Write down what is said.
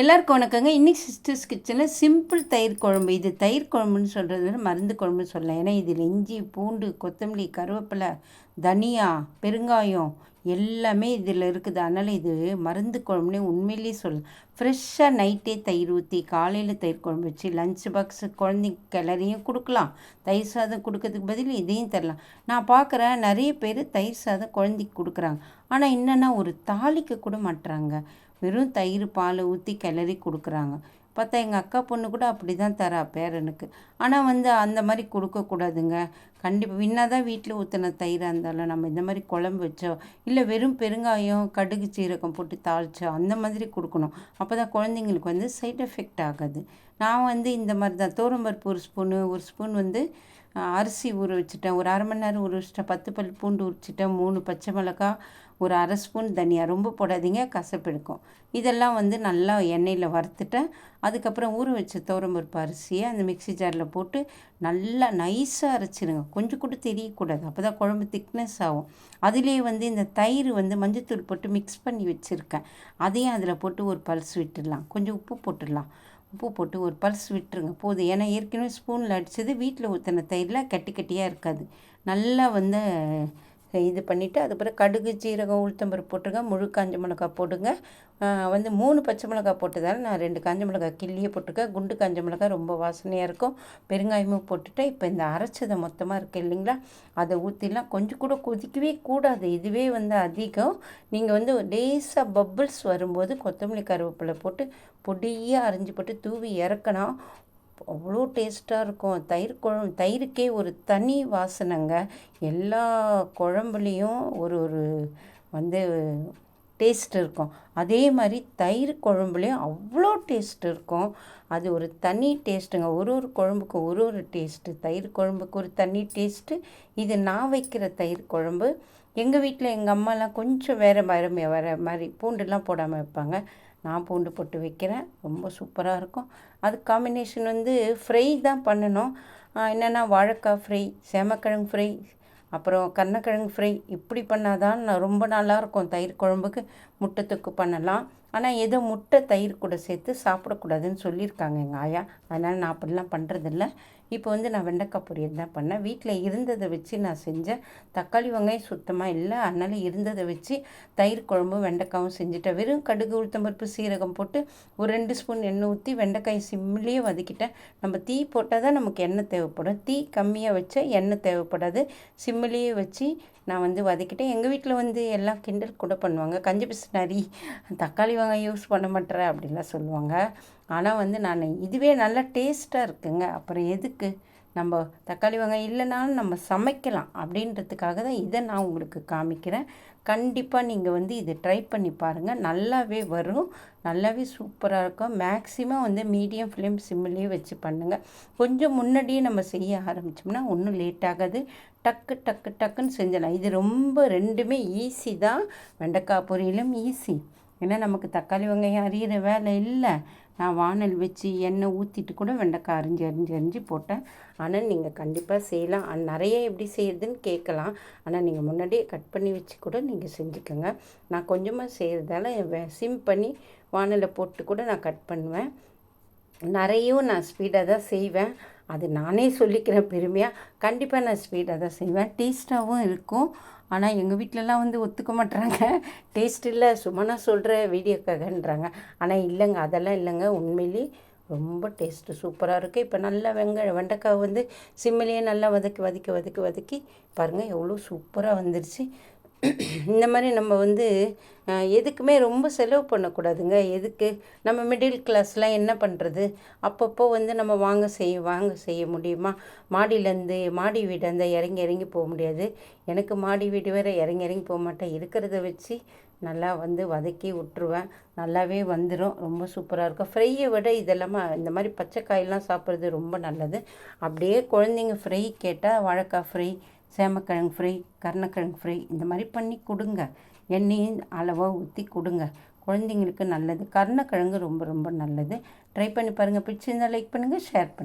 எல்லாருக்கும் வணக்கங்க. இன்றைக்கி சிஸ்டர்ஸ் கிச்சனில் சிம்பிள் தயிர் குழம்பு. இது தயிர் குழம்புன்னு சொல்கிறது மருந்து குழம்புன்னு சொல்லலாம். ஏன்னா இதில் இஞ்சி பூண்டு கொத்தமல்லி கருவேப்பிலை தனியா பெருங்காயம் எல்லாமே இதில் இருக்குது. அதனால் இது மருந்து குழம்புனே உண்மையிலேயே சொல்லலாம் ஃப்ரெஷ்ஷாக நைட்டே தயிர் ஊற்றி காலையில் தயிர் குழம்பு வச்சு லஞ்ச் பாக்ஸு குழந்தைங்க கிளறியும் கொடுக்கலாம். தயிர் சாதம் கொடுக்கறதுக்கு பதில் இதையும் தரலாம். நான் பார்க்குறேன் நிறைய பேர் தயிர் சாதம் குழந்தைக்கு கொடுக்குறாங்க. ஆனால் என்னென்னா ஒரு தாளிக்க கூட மாட்டுறாங்க வெறும் தயிர் பால் ஊற்றி கிளறி கொடுக்குறாங்க. பார்த்தா எங்கள் அக்கா பொண்ணு கூட அப்படி தான் தரா பேரனுக்கு. ஆனால் வந்து அந்த மாதிரி கொடுக்கக்கூடாதுங்க கண்டிப்பாக வின்னா தான் வீட்டில் ஊற்றின தயிராக இருந்தாலும் நம்ம இந்த மாதிரி குழம்பு வச்சோம் இல்லை வெறும் பெருங்காயம் கடுகு சீரகம் போட்டு தாளிச்சோம் அந்த மாதிரி கொடுக்கணும். அப்போ தான் குழந்தைங்களுக்கு வந்து சைட் எஃபெக்ட் ஆகாது. நான் வந்து இந்த மாதிரி தான் தோரம்பருப்பு ஒரு ஸ்பூனு ஒரு ஸ்பூன் வந்து அரிசி ஊற வச்சுட்டேன். ஒரு அரை மணி நேரம் ஊற வச்சுட்டேன். பத்து பல் பூண்டு உரிச்சிட்டேன் மூணு பச்சை மிளகா ஒரு அரை ஸ்பூன் தனியாக ரொம்ப போடாதீங்க. கசப்பு எடுக்கும். இதெல்லாம் வந்து நல்லா எண்ணெயில் வறுத்துட்டேன். அதுக்கப்புறம் ஊற வச்ச தோரம்பருப்பு அரிசியை அந்த மிக்சி ஜாரில் போட்டு நல்லா நைஸாக அரைச்சிடுங்க கொஞ்சம் கூட தெரியக்கூடாது. அப்போ தான் குழம்பு திக்னஸ் ஆகும். அதுலேயே வந்து இந்த தயிர் வந்து மஞ்சத்தூள் போட்டு மிக்ஸ் பண்ணி வச்சுருக்கேன். அதையும் அதில் போட்டு ஒரு பல்ஸ் விட்டுடலாம். கொஞ்சம் உப்பு போட்டுடலாம். உப்பு போட்டு ஒரு பல்ஸ் விட்டுருங்க. போதும். ஏன்னா ஏற்கனவே ஸ்பூனில் அடித்தது வீட்டில் ஊற்றின தயிரில் கட்டி கட்டியாக இருக்காது. நல்லா வந்து இது பண்ணிவிட்டு அதுக்கப்புறம் கடுகு ஜீரகம் உளுத்தம்பருப்பு போட்டுருங்க. முழு காஞ்ச மிளகா போடுங்க. வந்து மூணு பச்சை மிளகா போட்டதால் நான் ரெண்டு காஞ்ச மிளகா கிள்ளியே போட்டிருக்கேன். குண்டு காஞ்ச மிளகா ரொம்ப வாசனையாக இருக்கும். பெருங்காயமும் போட்டுட்டு இப்போ இந்த அரைச்சதை மொத்தமாக இருக்குது இல்லைங்களா? அதை ஊற்றிலாம் கொஞ்சம் கூட கொதிக்கவே கூடாது. இதுவே வந்து அதிகம். நீங்கள் வந்து லேஸாக பப்புள்ஸ் வரும்போது கொத்தமல்லி கருவேப்பிலை போட்டு பொடியாக அரைஞ்சி போட்டு தூவி இறக்கணும். அவ்வளோ டேஸ்ட்டாக இருக்கும். தயிர் குழம்பு தயிருக்கே ஒரு தனி வாசனைங்க. எல்லா குழம்புலேயும் ஒரு ஒரு வந்து டேஸ்ட் இருக்கும். அதே மாதிரி தயிர் குழம்புலேயும் அவ்வளோ டேஸ்ட் இருக்கும். அது ஒரு தனி டேஸ்ட்டுங்க. ஒரு ஒரு குழம்புக்கும் ஒரு ஒரு டேஸ்ட்டு. தயிர் குழம்புக்கு ஒரு தனி டேஸ்ட்டு. இது நான் வைக்கிற தயிர் குழம்பு. எங்கள் வீட்டில் எங்கள் அம்மாலாம் கொஞ்சம் வேறு மருமையாக வேறு மாதிரி பூண்டுலாம் போடாமல் வைப்பாங்க. நான் பூண்டு போட்டு வைக்கிறேன். ரொம்ப சூப்பராக இருக்கும். அது காம்பினேஷன் வந்து ஃப்ரை தான் பண்ணணும். என்னென்னா வாழைக்காய் ஃப்ரை சேமக்கிழங்கு ஃப்ரை அப்புறம் கருணக்கிழங்கு ஃப்ரை இப்படி பண்ணால் தான் ரொம்ப நல்லாயிருக்கும் தயிர் குழம்புக்கு முட்டை தொக்கு பண்ணலாம். ஆனால் ஏதோ முட்டை தயிர் கூட சேர்த்து சாப்பிடக்கூடாதுன்னு சொல்லியிருக்காங்க எங்கள் ஆயா. அதனால் நான் அப்படிலாம் பண்ணுறதில்ல இப்போ வந்து நான் வெண்டைக்காய் பொரியல் தான் பண்ணேன். வீட்டில் இருந்ததை வச்சு நான் செஞ்சேன். தக்காளி வெங்காயம் சுத்தமாக இல்லை. அதனால் இருந்ததை வச்சு தயிர் குழம்பும் வெண்டைக்காயும் செஞ்சுட்டேன். வெறும் கடுகு உளுத்தம்பருப்பு சீரகம் போட்டு ஒரு ரெண்டு ஸ்பூன் எண்ணெய் ஊற்றி வெண்டைக்காய் சிம்லேயே வதக்கிட்டேன். நம்ம தீ போட்டால் தான் நமக்கு எண்ணெய் தேவைப்படும். தீ கம்மியாக வச்சா எண்ணெய் தேவைப்படாது. சிம்லேயே வச்சு நான் வந்து வதக்கிட்டேன். எங்கள் வீட்டில் வந்து எல்லாம் கிண்டல் கூட பண்ணுவாங்க. கஞ்சி பிசினாரி தக்காளி யூஸ் பண்ண மாட்டேற அப்படின்லாம் சொல்லுவாங்க. ஆனால் வந்து நான் இதுவே நல்லா டேஸ்ட்டாக இருக்குங்க. அப்புறம் எதுக்கு? நம்ம தக்காளி வெங்காயம் இல்லைனாலும் நம்ம சமைக்கலாம் அப்படின்றதுக்காக தான் இதை நான் உங்களுக்கு காமிக்கிறேன். கண்டிப்பாக நீங்கள் வந்து இதை ட்ரை பண்ணி பாருங்கள் நல்லாவே வரும். நல்லாவே சூப்பராக இருக்கும். மேக்ஸிமம் வந்து மீடியம் ஃப்ளேம் சிம்மிலேயே வச்சு பண்ணுங்கள் கொஞ்சம் முன்னாடியே நம்ம செய்ய ஆரம்பித்தோம்னா ஒன்றும் லேட் ஆகாது. டக்கு டக்கு டக்குன்னு செஞ்சிடலாம். இது ரொம்ப ரெண்டுமே ஈஸி தான். வெண்டைக்காய் பொரியலும் ஈஸி. ஏன்னா நமக்கு தக்காளி வெங்காயம் அறியிற வேலை இல்லை. நான் வானல் வச்சு எண்ணெய் ஊற்றிட்டு கூட வெண்டைக்காய் அரிஞ்சு அரிஞ்சு அரிஞ்சு போட்டேன். ஆனால் நீங்கள் கண்டிப்பாக செய்யலாம். நிறைய எப்படி செய்கிறதுன்னு கேட்கலாம். ஆனால் நீங்கள் முன்னாடியே கட் பண்ணி வச்சு கூட நீங்கள் செஞ்சுக்கோங்க. நான் கொஞ்சமாக செய்கிறதால சிம் பண்ணி வானலில் போட்டு கூட நான் கட் பண்ணுவேன். நிறையும் நான் ஸ்பீடாக தான் செய்வேன். அது நானே சொல்லிக்கிறேன் பெருமையாக கண்டிப்பாக நான் ஸ்பீடாக தான் செய்வேன். டேஸ்ட்டாகவும் இருக்கும். ஆனால் எங்கள் வீட்டிலலாம் வந்து ஒத்துக்க மாட்டுறாங்க டேஸ்ட் இல்லை சும்மா நான் சொல்கிற வீடியோக்காகன்றாங்க ஆனால் இல்லைங்க. அதெல்லாம் இல்லைங்க. உண்மையிலே ரொம்ப டேஸ்ட்டு சூப்பராக இருக்குது இப்போ நல்லா வெங்காயம் வெண்டைக்காய் வந்து சிம்மிலேயே நல்லா வதக்கி வதக்கி வதக்கி வதக்கி பாருங்கள் எவ்வளோ சூப்பராக வந்துருச்சு. இந்த மாதிரி நம்ம வந்து எதுக்குமே ரொம்ப செலவு பண்ணக்கூடாதுங்க. எதுக்கு? நம்ம மிடில் கிளாஸ்லாம் என்ன பண்ணுறது அப்பப்போ வந்து நம்ம வாங்க செய்ய வாங்க செய்ய முடியுமா? மாடியிலேருந்து மாடி வீடு அந்த இறங்கி இறங்கி போக முடியாது. எனக்கு மாடி வீடு வேறு இறங்கி இறங்கி போக மாட்டேன். இருக்கிறத வச்சு நல்லா வந்து வதக்கி விட்ருவேன் நல்லாவே வந்துடும் ரொம்ப சூப்பராக இருக்கும். ஃப்ரையை விட இதெல்லாமா இந்த மாதிரி பச்சைக்காயெல்லாம் சாப்பிட்றது ரொம்ப நல்லது. அப்படியே குழந்தைங்க ஃப்ரை கேட்டால் வாழைக்காய் ஃப்ரை சேமக்கிழங்கு ஃப்ரை கருணக்கிழங்கு ஃப்ரை இந்த மாதிரி பண்ணி கொடுங்க. எண்ணெயும் அளவாக ஊற்றி கொடுங்க. குழந்தைங்களுக்கு நல்லது. கருணக்கிழங்கு ரொம்ப ரொம்ப நல்லது. ட்ரை பண்ணி பாருங்கள் பிடிச்சிருந்தால் லைக் பண்ணுங்கள் ஷேர் பண்ணுங்கள்